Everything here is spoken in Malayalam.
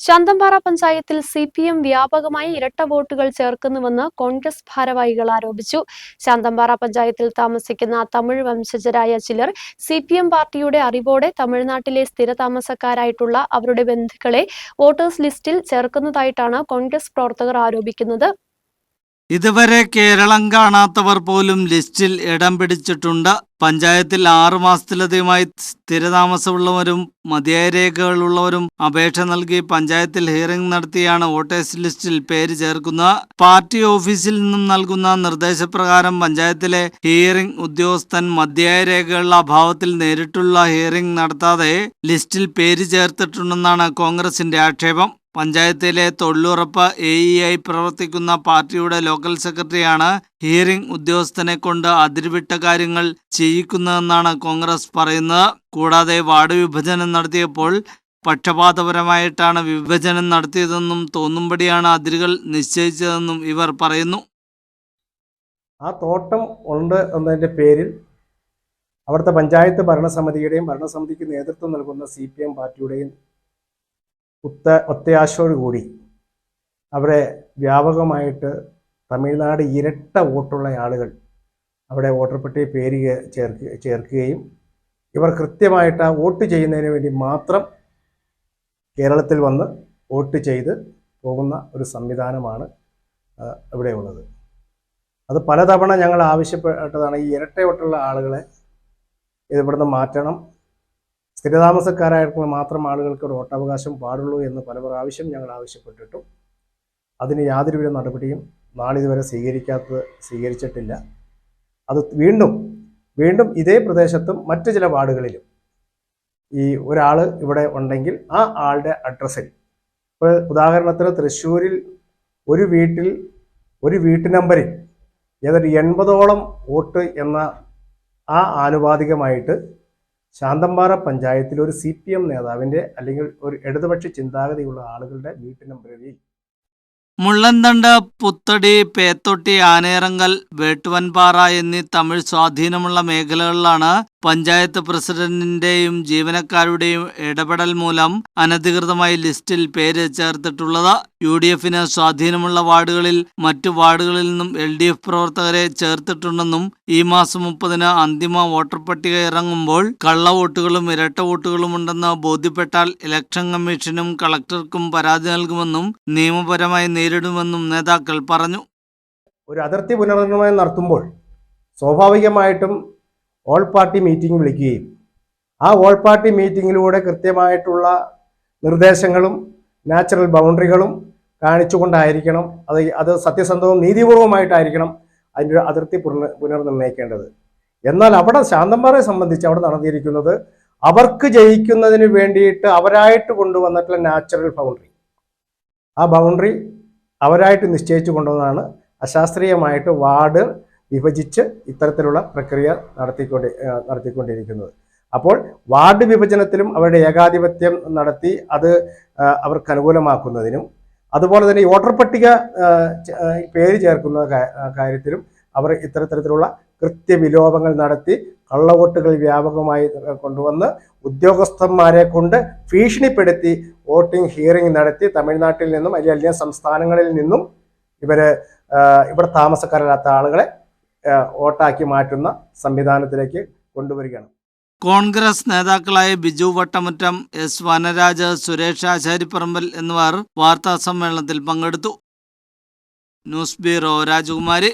ശാന്തമ്പാറ പഞ്ചായത്തിൽ സി പി എം വ്യാപകമായി ഇരട്ട വോട്ടുകൾ ചേർക്കുന്നുവെന്ന് കോൺഗ്രസ് ഭാരവാഹികൾ ആരോപിച്ചു. ശാന്തമ്പാറ പഞ്ചായത്തിൽ താമസിക്കുന്ന തമിഴ് വംശജരായ ചിലർ സി പി എം പാർട്ടിയുടെ അറിവോടെ തമിഴ്നാട്ടിലെ സ്ഥിരതാമസക്കാരായിട്ടുള്ള അവരുടെ ബന്ധുക്കളെ വോട്ടേഴ്സ് ലിസ്റ്റിൽ ചേർക്കുന്നതായിട്ടാണ് കോൺഗ്രസ് പ്രവർത്തകർ ആരോപിക്കുന്നത്. ഇതുവരെ കേരളം കാണാത്തവർ പോലും ലിസ്റ്റിൽ ഇടം പിടിച്ചിട്ടുണ്ട്. പഞ്ചായത്തിൽ ആറു മാസത്തിലധികമായി സ്ഥിരതാമസമുള്ളവരും മതിയായ രേഖകളുള്ളവരും അപേക്ഷ നൽകി പഞ്ചായത്തിൽ ഹിയറിംഗ് നടത്തിയാണ് വോട്ടേഴ്സ് ലിസ്റ്റിൽ പേര് ചേർക്കുന്നത്. പാർട്ടി ഓഫീസിൽ നിന്നും നൽകുന്ന നിർദ്ദേശപ്രകാരം പഞ്ചായത്തിലെ ഹിയറിംഗ് ഉദ്യോഗസ്ഥൻ മതിയായ രേഖകളുടെ അഭാവത്തിൽ നേരിട്ടുള്ള ഹിയറിംഗ് നടത്താതെ ലിസ്റ്റിൽ പേര് ചേർത്തിട്ടുണ്ടെന്നാണ് കോൺഗ്രസിന്റെ ആക്ഷേപം. പഞ്ചായത്തിലെ തൊഴിലുറപ്പ് എ ഇ ആയി പ്രവർത്തിക്കുന്ന പാർട്ടിയുടെ ലോക്കൽ സെക്രട്ടറിയാണ് ഹിയറിംഗ് ഉദ്യോഗസ്ഥനെ കൊണ്ട് അതിരുവിട്ട കാര്യങ്ങൾ ചെയ്യിക്കുന്നതെന്നാണ് കോൺഗ്രസ് പറയുന്നത്. കൂടാതെ വാർഡ് വിഭജനം നടത്തിയപ്പോൾ പക്ഷപാതപരമായിട്ടാണ് വിഭജനം നടത്തിയതെന്നും തോന്നുംപടിയാണ് അതിരുകൾ നിശ്ചയിച്ചതെന്നും ഇവർ പറയുന്നു. ആ തോട്ടം ഉണ്ട് എന്നതിന്റെ പേരിൽ അവിടുത്തെ പഞ്ചായത്ത് ഭരണസമിതിയുടെയും ഭരണസമിതിക്ക് നേതൃത്വം നൽകുന്ന സി പി എം പാർട്ടിയുടെയും ഒത്ത ഒത്തയാശയോടുകൂടി അവിടെ വ്യാപകമായിട്ട് തമിഴ്നാട് ഇരട്ട വോട്ടുള്ള ആളുകൾ അവിടെ വോട്ടർ പട്ടിക പേര് ചേർക്ക ചേർക്ക് ചേർക്കുകയും ഇവർ കൃത്യമായിട്ട് ആ വോട്ട് ചെയ്യുന്നതിന് വേണ്ടി മാത്രം കേരളത്തിൽ വന്ന് വോട്ട് ചെയ്ത് പോകുന്ന ഒരു സംവിധാനമാണ് ഇവിടെയുള്ളത് അത് പലതവണ ഞങ്ങൾ ആവശ്യപ്പെട്ടതാണ് ഈ ഇരട്ട വോട്ടുള്ള ആളുകളെ ഇവിടുന്ന് മാറ്റണം സ്ഥിരതാമസക്കാരായിട്ടുള്ള മാത്രം ആളുകൾക്ക് വോട്ടവകാശം പാടുള്ളൂ എന്ന് പല പ്രാവശ്യം ഞങ്ങൾ ആവശ്യപ്പെട്ടിട്ടും. അതിന് യാതൊരുവിധ നടപടിയും നാളിതുവരെ സ്വീകരിക്കാത്തത് സ്വീകരിച്ചിട്ടില്ല. അത് വീണ്ടും വീണ്ടും ഇതേ പ്രദേശത്തും മറ്റു ചില വാർഡുകളിലും ഈ ഒരാൾ ഇവിടെ ഉണ്ടെങ്കിൽ ആ ആളുടെ അഡ്രസ്സിൽ ഇപ്പോൾ ഉദാഹരണത്തിന് തൃശ്ശൂരിൽ ഒരു വീട്ടിൽ ഒരു വീട്ടു നമ്പറിൽ ഏതൊരു എൺപതോളം വോട്ട് എന്ന ആ ആനുപാതികമായിട്ട് ശാന്തമ്പാറ പഞ്ചായത്തിൽ ഒരു സി പി എം നേതാവിന്റെ അല്ലെങ്കിൽ ഒരു ഇടതുപക്ഷ ചിന്താഗതിയുള്ള ആളുകളുടെ വീട്ടിന് നമ്പറിൽ മുള്ളന്തണ്ട് പുത്തടി പേത്തൊട്ടി ആനേറങ്കൽ വേട്ടുവൻപാറ എന്നീ തമിഴ് സ്വാധീനമുള്ള മേഖലകളിലാണ് പഞ്ചായത്ത് പ്രസിഡന്റിന്റെയും ജീവനക്കാരുടെയും ഇടപെടൽ മൂലം അനധികൃതമായി ലിസ്റ്റിൽ പേര് ചേർത്തിട്ടുള്ളത് യു ഡി എഫിന് സ്വാധീനമുള്ള വാർഡുകളിൽ മറ്റു വാർഡുകളിൽ നിന്നും എൽ ഡി എഫ് പ്രവർത്തകരെ ചേർത്തിട്ടുണ്ടെന്നും ഈ മാസം മുപ്പതിന് അന്തിമ വോട്ടർ പട്ടിക ഇറങ്ങുമ്പോൾ കള്ളവോട്ടുകളും ഇരട്ട വോട്ടുകളും ഉണ്ടെന്ന് ബോധ്യപ്പെട്ടാൽ ഇലക്ഷൻ കമ്മീഷനും കളക്ടർക്കും പരാതി നൽകുമെന്നും നിയമപരമായി നേരിടുമെന്നും നേതാക്കൾ പറഞ്ഞു. ഒരു അതിർത്തി പുനർനിർണയം നടത്തുമ്പോൾ സ്വാഭാവികമായിട്ടും ഓൾ പാർട്ടി മീറ്റിംഗ് വിളിക്കുകയും. ആ ഓൾ പാർട്ടി മീറ്റിങ്ങിലൂടെ കൃത്യമായിട്ടുള്ള നിർദ്ദേശങ്ങളും നാച്ചുറൽ ബൗണ്ടറികളും കാണിച്ചുകൊണ്ടായിരിക്കണം അത് അത് സത്യസന്ധവും നീതിപൂർവമായിട്ടായിരിക്കണം അതിന്റെ അതിർത്തി പുനർ പുനർനിർണയിക്കേണ്ടത്. എന്നാൽ അവിടെ ശാന്തന്മാരെ സംബന്ധിച്ച് അവിടെ നടന്നിരിക്കുന്നത് അവർക്ക് ജയിക്കുന്നതിന് വേണ്ടിയിട്ട് അവരായിട്ട് കൊണ്ടുവന്നിട്ടുള്ള നാച്ചുറൽ ബൗണ്ടറി ആ ബൗണ്ടറി അവരായിട്ട് നിശ്ചയിച്ചു കൊണ്ടുവന്നതാണ് അശാസ്ത്രീയമായിട്ട് വാർഡ് വിഭജിച്ച് ഇത്തരത്തിലുള്ള പ്രക്രിയ നടത്തിക്കൊണ്ടി നടത്തിക്കൊണ്ടിരിക്കുന്നത്. അപ്പോൾ വാർഡ് വിഭജനത്തിലും അവരുടെ ഏകാധിപത്യം നടത്തി അത് അവർക്ക് അനുകൂലമാക്കുന്നതിനും അതുപോലെ തന്നെ വോട്ടർ പട്ടിക പേര് ചേർക്കുന്ന കാര്യത്തിലും അവർ ഇത്തരത്തിലുള്ള കൃത്യവിലോപങ്ങൾ നടത്തി കള്ളവോട്ടുകൾ വ്യാപകമായി കൊണ്ടുവന്ന് ഉദ്യോഗസ്ഥന്മാരെ കൊണ്ട് ഭീഷണിപ്പെടുത്തി വോട്ടിംഗ് ഹിയറിംഗ് നടത്തി തമിഴ്നാട്ടിൽ നിന്നും അല്ലെങ്കിൽ അന്യ സംസ്ഥാനങ്ങളിൽ നിന്നും ഇവർ ഇവിടെ താമസക്കാരല്ലാത്ത ആളുകളെ വോട്ടാക്കി മാറ്റുന്ന സംവിധാനത്തിലേക്ക് കൊണ്ടുവരികയാണ്. കോൺഗ്രസ് നേതാക്കളായ ബിജു വട്ടമുറ്റം എസ് വനരാജ് സുരേഷ് ആശാരിപ്പറമ്പൽ എന്നിവർ വാർത്താ സമ്മേളനത്തിൽ പങ്കെടുത്തു. ന്യൂസ് ബ്യൂറോ രാജകുമാരി.